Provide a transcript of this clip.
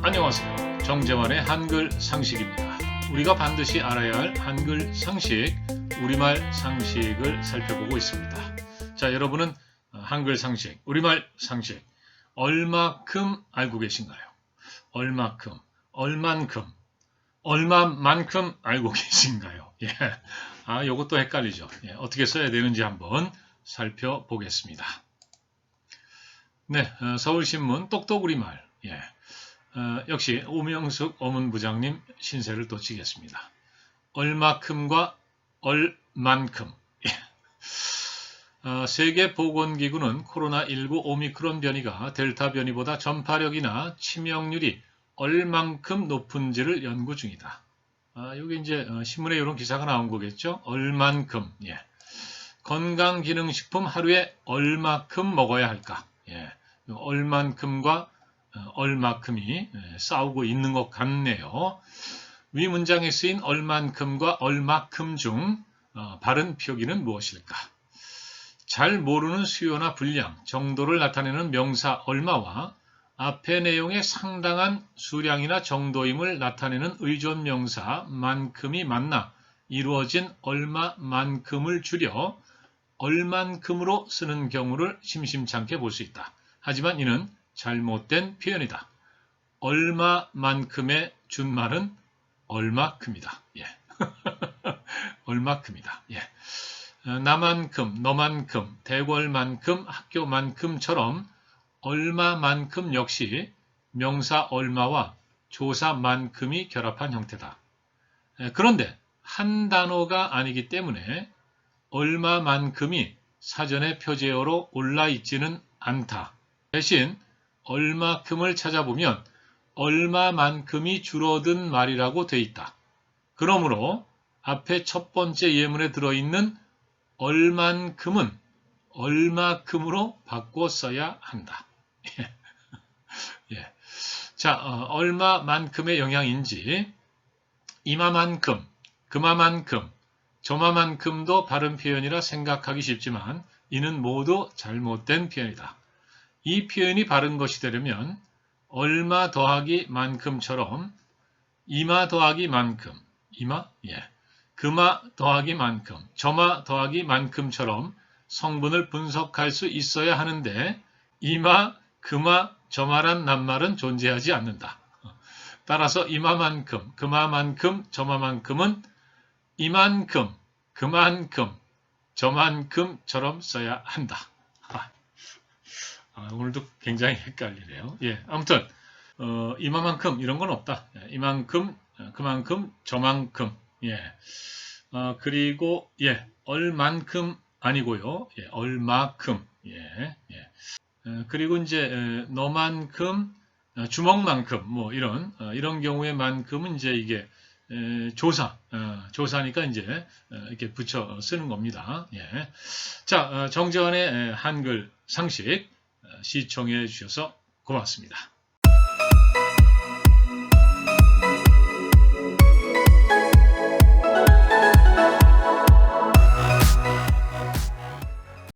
안녕하세요. 정재환의 한글 상식입니다. 우리가 반드시 알아야 할 한글 상식, 우리말 상식을 살펴보고 있습니다. 자, 여러분은 한글 상식, 우리말 상식, 얼마큼 알고 계신가요? 얼마큼, 얼만큼, 얼마만큼 알고 계신가요? 예. 아, 요것도 헷갈리죠. 예, 어떻게 써야 되는지 한번 살펴보겠습니다. 네, 어, 서울신문 똑똑우리말. 예. 어, 역시 오명숙 어문부장님 신세를 또 지겠습니다. 얼마큼과 얼만큼. 예. 어, 세계보건기구는 코로나19 오미크론 변이가 델타 변이보다 전파력이나 치명률이 얼만큼 높은지를 연구 중이다. 아, 여기 이제 어, 신문에 이런 기사가 나온 거겠죠? 얼만큼. 예. 건강기능식품 하루에 얼마큼 먹어야 할까? 예. 얼만큼과 어, 얼마큼이 예, 싸우고 있는 것 같네요. 위 문장에 쓰인 얼만큼과 얼마큼 중 어, 바른 표기는 무엇일까? 잘 모르는 수요나 분량, 정도를 나타내는 명사 얼마와 앞의 내용의 상당한 수량이나 정도임을 나타내는 의존 명사 만큼이 만나 이루어진 얼마만큼을 줄여 얼만큼으로 쓰는 경우를 심심찮게 볼 수 있다. 하지만 이는 잘못된 표현이다. 얼마만큼의 준말은 얼마큼이다. 예. 얼마큼이다. 예. 어, 나만큼, 너만큼, 대궐만큼, 학교만큼처럼 얼마만큼 역시 명사 얼마와 조사만큼이 결합한 형태다. 예, 그런데 한 단어가 아니기 때문에 얼마만큼이 사전에 표제어로 올라 있지는 않다. 대신 얼마큼을 찾아보면 얼마만큼이 줄어든 말이라고 돼 있다. 그러므로 앞에 첫 번째 예문에 들어있는 얼만큼은 얼마큼으로 바꿔 써야 한다. 예. 자, 어, 얼마만큼의 영향인지 이마만큼, 그마만큼, 저마만큼도 바른 표현이라 생각하기 쉽지만 이는 모두 잘못된 표현이다. 이 표현이 바른 것이 되려면 얼마 더하기 만큼처럼 이마 더하기 만큼, 이마? 예. 그마 더하기 만큼, 저마 더하기 만큼처럼 성분을 분석할 수 있어야 하는데 이마, 그마, 저마란 낱말은 존재하지 않는다. 따라서 이마만큼, 그마만큼, 저마만큼은 이만큼, 그만큼, 저만큼처럼 써야 한다. 아, 오늘도 굉장히 헷갈리네요. 예, 아무튼 어, 이만큼 이런 건 없다. 예, 이만큼, 그만큼, 저만큼. 예, 어, 그리고 예, 얼만큼 아니고요. 예, 얼마큼. 예, 예. 어, 그리고 이제 에, 너만큼, 어, 주먹만큼 뭐 이런 어, 이런 경우에 만큼은 이제 이게 에, 조사, 어, 조사니까 이제 어, 이렇게 붙여 쓰는 겁니다. 예. 자, 어, 정재환의 한글 상식 시청해 주셔서 고맙습니다.